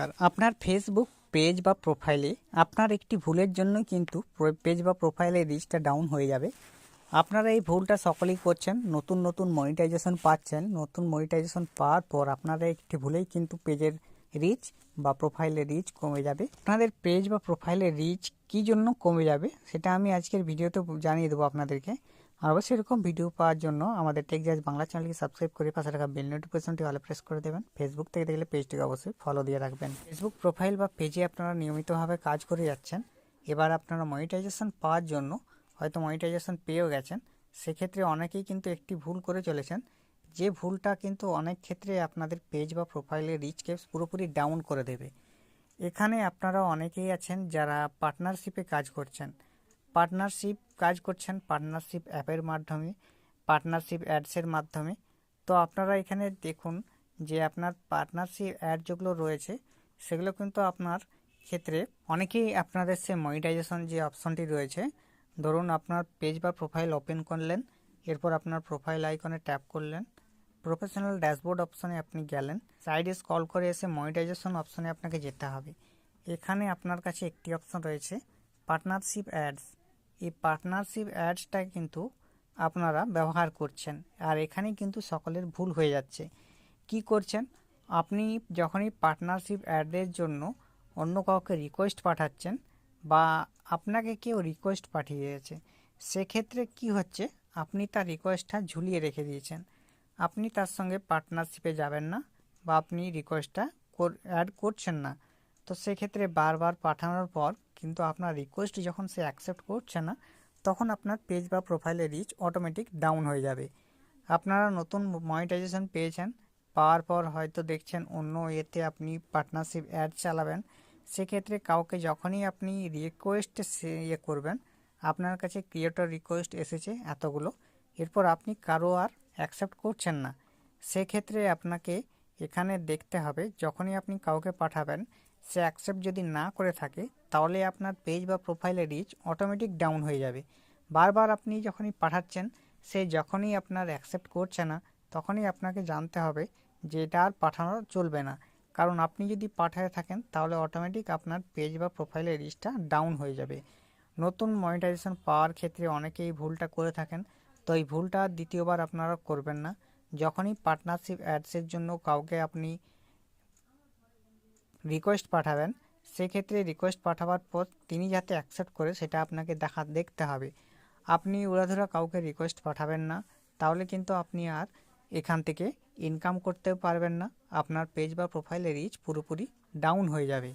নমস্কার। আপনার Facebook page বা প্রোফাইলে আপনার একটি ভুলের জন্য কিন্তু পেজ বা প্রোফাইলে রিচটা ডাউন হয়ে যাবে। আপনারা এই ভুলটা সকলেই করছেন, নতুন নতুন মনিটাইজেশন পাচ্ছেন, নতুন মনিটাইজেশন পাওয়ার পর আপনারা একটি ভুলেই কিন্তু পেজের রিচ বা প্রোফাইলের রিচ কমে যাবে। আপনাদের পেজ বা প্রোফাইলের রিচ কী জন্য কমে যাবে, সেটা আমি আজকের ভিডিওতে জানিয়ে দেবো আপনাদেরকে। আর অবশ্যই এরকম ভিডিও পাওয়ার জন্য আমাদের টেক জাজ বাংলা চ্যানেলকে সাবস্ক্রাইব করে পাশে রাখা বেল নোটিফিকেশনটি অলে প্রেস করে দেবেন। ফেসবুক থেকে দেখলে পেজটিকে অবশ্যই ফলো দিয়ে রাখবেন। ফেসবুক প্রোফাইল বা পেজে আপনারা নিয়মিতভাবে কাজ করে যাচ্ছেন। এবার আপনারা মনিটাইজেশন পাওয়ার জন্য হয়তো মনিটাইজেশন পেয়েও গেছেন। সেক্ষেত্রে অনেকেই কিন্তু একটি ভুল করে চলেছেন। যে ভুলটা কিন্তু অনেক ক্ষেত্রে আপনাদের পেজ বা প্রোফাইলের রিচ কেপস পুরোপুরি ডাউন করে দেবে। এখানে আপনারা অনেকেই আছেন যারা পার্টনারশিপে কাজ করছেন। পার্টনারশিপ কাজ করছেন পার্টনারশিপ অ্যাপের মাধ্যমে, পার্টনারশিপ অ্যাডসের মাধ্যমে। তো আপনারা এখানে দেখুন যে আপনার পার্টনারশিপ অ্যাড যেগুলো রয়েছে, সেগুলো কিন্তু আপনার ক্ষেত্রে অনেকেই আপনাদের সে মনিটাইজেশন যে অপশনটি রয়েছে, ধরুন আপনার পেজ বা প্রোফাইল ওপেন করলেন, এরপর আপনার প্রোফাইল আইকনে ট্যাপ করলেন প্রফেশনাল ড্যাশবোর্ড অপশনে আপনি গেলেন সাইডে স্কল করে এসে মনিটাইজেশন অপশনে আপনাকে যেতে হবে। এখানে আপনার কাছে একটি অপশন রয়েছে পার্টনারশিপ অ্যাডস এই পার্টনারশিপ অ্যাডসটা কিন্তু আপনারা ব্যবহার করছেন। আর এখানে কিন্তু সকলের ভুল হয়ে যাচ্ছে। কি করছেন? আপনি যখনই পার্টনারশিপ অ্যাডের জন্য অন্য কাউকে রিকোয়েস্ট পাঠাচ্ছেন বা আপনাকে কেউ রিকোয়েস্ট পাঠিয়ে দিয়েছে, সেক্ষেত্রে কি হচ্ছে? আপনি তার রিকোয়েস্টটা ঝুলিয়ে রেখে দিয়েছেন। আপনি তার সঙ্গে পার্টনারশিপে যাবেন না বা আপনি রিকোয়েস্টটা অ্যাড করছেন না। তো সেক্ষেত্রে বারবার পাঠানোর পর কিন্তু আপনার রিকোয়েস্ট যখন সে অ্যাকসেপ্ট করছে না, তখন আপনার পেজ বা প্রোফাইলের রিচ অটোমেটিক ডাউন হয়ে যাবে। আপনারা নতুন মনিটাইজেশন পেয়েছেন, পাওয়ার পর হয়তো দেখছেন অন্য এতে আপনি পার্টনারশিপ অ্যাড চালাবেন। সেক্ষেত্রে কাউকে যখনই আপনি রিকোয়েস্ট ইয়ে করবেন, আপনার কাছে ক্রিয়েটর রিকোয়েস্ট এসেছে এতগুলো, এরপর আপনি কারও আর অ্যাকসেপ্ট করছেন না। সেক্ষেত্রে আপনাকে এখানে দেখতে হবে, যখনই আপনি কাউকে পাঠাবেন সে অ্যাকসেপ্ট যদি না করে থাকে, তাহলে আপনার পেজ বা প্রোফাইলের রিচ অটোমেটিক ডাউন হয়ে যাবে। বারবার আপনি যখনই পাঠাচ্ছেন, সে যখনই আপনার অ্যাকসেপ্ট করছে না, তখনই আপনাকে জানতে হবে যে এটা আর পাঠানো চলবে না। কারণ আপনি যদি পাঠায় থাকেন, তাহলে অটোমেটিক আপনার পেজ বা প্রোফাইলের রিচটা ডাউন হয়ে যাবে। নতুন মনিটাইজেশন পাওয়ার ক্ষেত্রে অনেকেই ভুলটা করে থাকেন, তো এই ভুলটা দ্বিতীয়বার আপনারা করবেন না। যখনই পার্টনারশিপ অ্যাডসের জন্য কাউকে আপনি রিকোয়েস্ট পাঠাবেন, সেক্ষেত্রে রিকোয়েস্ট পাঠাবার পর তিনি যাতে অ্যাকসেপ্ট করে সেটা আপনাকে দেখা, দেখতে হবে। আপনি উড়াধুরা কাউকে রিকোয়েস্ট পাঠাবেন না, তাহলে কিন্তু আপনি আর এখান থেকে ইনকাম করতেও পারবেন না, আপনার পেজ বা প্রোফাইলের রিচ পুরোপুরি ডাউন হয়ে যাবে।